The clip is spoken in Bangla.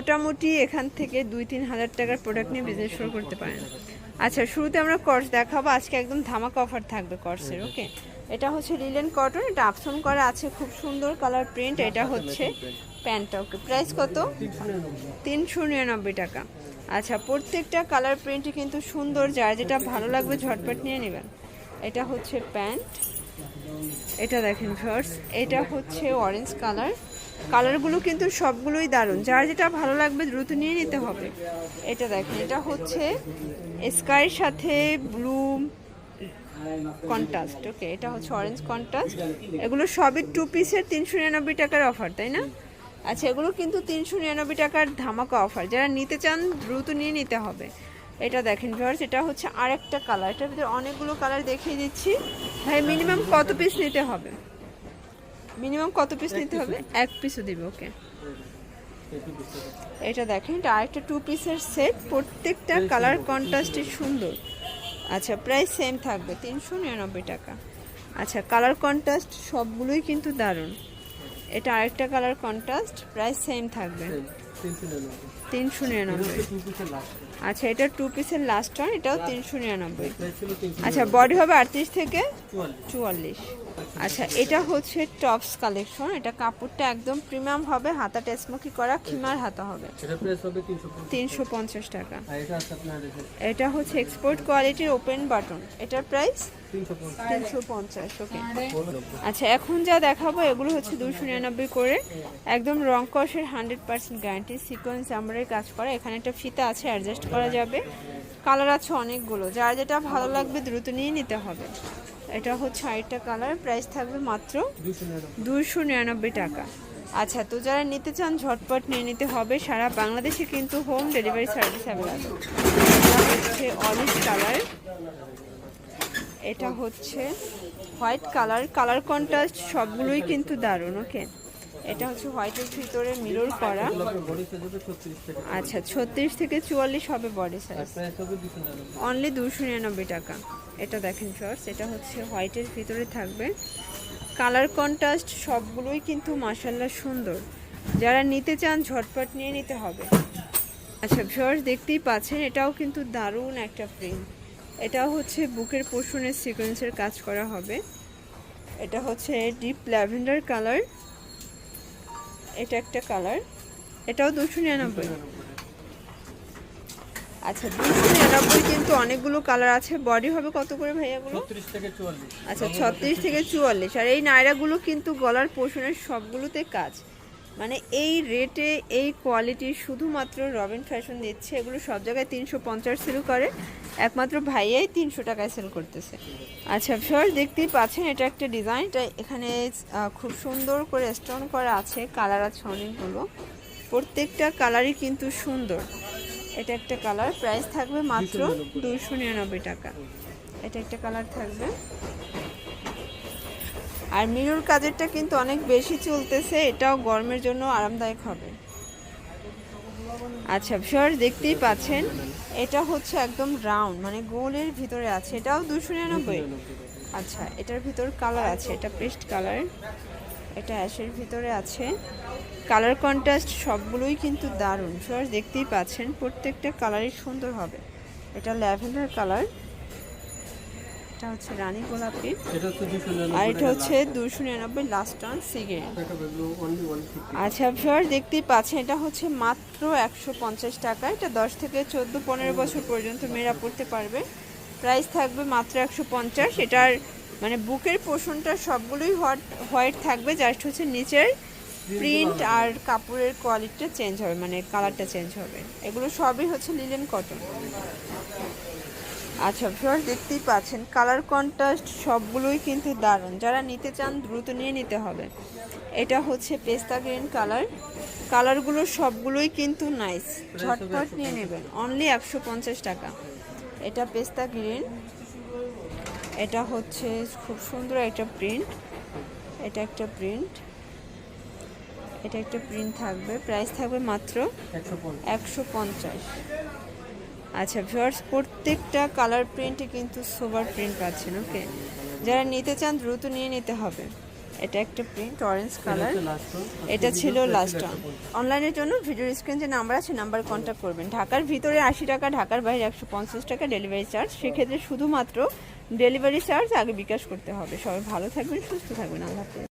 মোটামুটি এখান থেকে দুই তিন হাজার টাকার প্রোডাক্ট নিয়ে বিজনেস শুরু করতে পারেন। আচ্ছা শুরুতে আমরা কর্স দেখাবো। আজকে একদম ধামাকা অফার থাকবে কর্সের ওকে এটা হচ্ছে লিলেন কটন এটা আপসন করা আছে, খুব সুন্দর কালার প্রিন্ট এটা হচ্ছে প্যান্টটা ওকে প্রাইস কত? তিনশো নিরানব্বই টাকা। আচ্ছা প্রত্যেকটা কালার প্রিন্টই কিন্তু সুন্দর, যার যেটা ভালো লাগবে ঝটপট নিয়ে নেবেন। এটা হচ্ছে প্যান্ট, এটা দেখেন ফার্স এটা হচ্ছে অরেঞ্জ কালার কালারগুলো কিন্তু সবগুলোই দারুণ। যার যেটা ভালো লাগবে দ্রুত নিয়ে নিতে হবে। এটা দেখেন, এটা হচ্ছে স্কাইয়ের সাথে ব্লু কন্ট্রাস্ট, ওকে? এটা হচ্ছে অরেঞ্জ কন্ট্রাস্ট। এগুলো সবই টু পিসের তিনশো নিরানব্বই টাকার অফার তাই না? আচ্ছা এগুলো কিন্তু তিনশো নিরানব্বই টাকার ধামাকা অফার যারা নিতে চান, দ্রুত নিয়ে নিতে হবে। এটা দেখেন ভিউয়ার্স এটা হচ্ছে আরেকটা কালার এটার ভিতরে অনেকগুলো কালার দেখিয়ে দিচ্ছি। ভাই মিনিমাম কত পিস নিতে হবে? মিনিমাম কত পিস নিতে হবে? এক পিসও দিবে ওকে এটা দেখেন এটা আরেকটা টু পিসের সেট প্রত্যেকটা কালার কন্ট্রাস্টই সুন্দর আচ্ছা প্রাইস সেম থাকবে তিনশো নিরানব্বই টাকা। আচ্ছা কালার কন্ট্রাস্ট সবগুলোই কিন্তু দারুণ। এটা আরেকটা কালার কন্ট্রাস্ট প্রাইস সেম থাকবে। তিনশো নিরানব্বই। আচ্ছা এটা টু পিসের লাস্ট ওয়ান এটাও তিনশো নিরানব্বই। আচ্ছা বডি হবে আটত্রিশ থেকে চুয়াল্লিশ। আচ্ছা এটা হচ্ছে টপস কালেকশন। এটা কাপড়টা একদম প্রিমিয়াম হবে হাতাটা স্মোকি করা খিমার হাতা হবে। তিনশো পঞ্চাশ। টাকা। এটা হচ্ছে এক্সপোর্ট কোয়ালিটির ওপেন বাটন এটার প্রাইস তিনশো পঞ্চাশ। ওকে আচ্ছা এখন যা দেখাবো এগুলো হচ্ছে দুশো নিরানব্বই করে। একদম রং কষের হান্ড্রেড পার্সেন্ট গ্যারান্টি সিকোয়েন্স আমরাই কাজ করা। এখানে একটা ফিতা আছে অ্যাডজাস্ট করা যাবে। কালার আছে অনেকগুলো। যার যেটা ভালো লাগবে দ্রুত নিয়ে নিতে হবে। এটা হচ্ছে আরেকটা কালার প্রাইস থাকবে মাত্র দুশো নিরানব্বই টাকা। আচ্ছা তো যারা নিতে চান, ঝটপট নিয়ে নিতে হবে। সারা বাংলাদেশে কিন্তু হোম ডেলিভারি সার্ভিস অ্যাভেলেবল এটা হচ্ছে অরেঞ্জ কালার এটা হচ্ছে হোয়াইট কালার কালার কন্ট্রাস্ট সবগুলোই কিন্তু দারুণ ওকে এটা হচ্ছে হোয়াইটের ভিতরে মিরর করা। আচ্ছা ছত্রিশ থেকে চুয়াল্লিশ হবে বডি সাইজ অনলি দুশো নিরানব্বই টাকা। এটা দেখেন শর্টস এটা হচ্ছে হোয়াইটের ভিতরে থাকবে। কালার কন্ট্রাস্ট সবগুলোই কিন্তু মাসাল্লাহ সুন্দর। যারা নিতে চান, ঝটপট নিয়ে নিতে হবে। আচ্ছা শর্টস দেখতেই পাচ্ছেন, এটাও কিন্তু দারুণ একটা প্রিন্ট এটাও হচ্ছে বুকের পোষণের সিকোয়েন্সের কাজ করা হবে। এটা হচ্ছে ডিপ ল্যাভেন্ডার কালার এটা একটা কালার। এটাও দুশো নিরানব্বই। আচ্ছা দুশো নিরানব্বই কিন্তু অনেকগুলো কালার আছে। বডি হবে কত করে ভাইয়াগুলো গুলো আচ্ছা ছত্রিশ থেকে চুয়াল্লিশ। আর এই নায়রাগুলো কিন্তু গলার পোষণের সবগুলোতে কাজ। মানে এই রেটে এই কোয়ালিটি শুধুমাত্র রবিন ফ্যাশন দিচ্ছে এগুলো সব জায়গায় তিনশো পঞ্চাশ সেল করে একমাত্র ভাইয়াই তিনশো টাকায় সেল করতেছে। আচ্ছা ফিওর দেখতেই পাচ্ছেন এটা একটা ডিজাইন এটা এখানে খুব সুন্দর করে স্টোন করা আছে কালার আছে অনেকগুলো। প্রত্যেকটা কালারই কিন্তু সুন্দর। এটা একটা কালার প্রাইস থাকবে মাত্র দুইশো নিরানব্বই টাকা। এটা একটা কালার থাকবে। আর মিরর কাজেরটা কিন্তু অনেক বেশি চলতেছে, এটাও গরমের জন্য আরামদায়ক হবে। আচ্ছা ভিউয়ার দেখতেই পাচ্ছেন, এটা হচ্ছে একদম রাউন্ড মানে গোলের ভিতরে আছে, এটাও দুশো নিরানব্বই। আচ্ছা এটার ভিতর কালার আছে, এটা পেস্ট কালার এটা অ্যাশের ভিতরে আছে। কালার কন্ট্রাস্ট সবগুলোই কিন্তু দারুণ ভিউয়ার দেখতেই পাচ্ছেন, প্রত্যেকটা কালারই সুন্দর হবে। এটা ল্যাভেন্ডার কালার এটা হচ্ছে রানী গোলাপি। আর এটা হচ্ছে দুশো নিরানব্বই লাস্ট অন সিগারেট আচ্ছা ভিউয়ার দেখতেই পাচ্ছেন এটা হচ্ছে মাত্র একশো পঞ্চাশ টাকা। এটা দশ থেকে চোদ্দ পনেরো বছর পর্যন্ত মেয়েরা পড়তে পারবে। প্রাইস থাকবে মাত্র একশো পঞ্চাশ। এটার মানে বুকের পোষণটা সবগুলোই হোয়াইট হোয়াইট থাকবে। জাস্ট হচ্ছে নিচের প্রিন্ট আর কাপড়ের কোয়ালিটিটা চেঞ্জ হবে মানে কালারটা চেঞ্জ হবে। এগুলো সবই হচ্ছে লিলেন কটন আচ্ছা ভিউয়ার দেখতেই পাচ্ছেন কালার কন্ট্রাস্ট সবগুলোই কিন্তু দারুণ। যারা নিতে চান দ্রুত নিয়ে নিতে হবে। এটা হচ্ছে পেস্তা গ্রিন কালার কালারগুলো সবগুলোই কিন্তু নাইস ঝটপট নিয়ে নেবেন। অনলি একশো পঞ্চাশ টাকা। এটা পেস্তা গ্রিন। এটা হচ্ছে খুব সুন্দর একটা প্রিন্ট এটা একটা প্রিন্ট এটা একটা প্রিন্ট থাকবে। প্রাইস থাকবে মাত্র একশো পঞ্চাশ। আচ্ছা ভিউয়ার্স প্রত্যেকটা কালার প্রিন্টে কিন্তু সোভার প্রিন্ট পাচ্ছেন ওকে যারা নিতে চান দ্রুত নিয়ে নিতে হবে। এটা একটা প্রিন্ট অরেঞ্জ কালার এটা ছিল লাস্ট অনলাইনের জন্য ভিডিও স্ক্রিন যে নাম্বার আছে নাম্বার কন্ট্যাক্ট করবেন। ঢাকার ভিতরে আশি টাকা ঢাকার বাইরে একশো পঞ্চাশ টাকা ডেলিভারি চার্জ সেক্ষেত্রে শুধুমাত্র ডেলিভারি চার্জ আগে বিকাশ করতে হবে। সবাই ভালো থাকবেন সুস্থ থাকবেন। আল্লাহ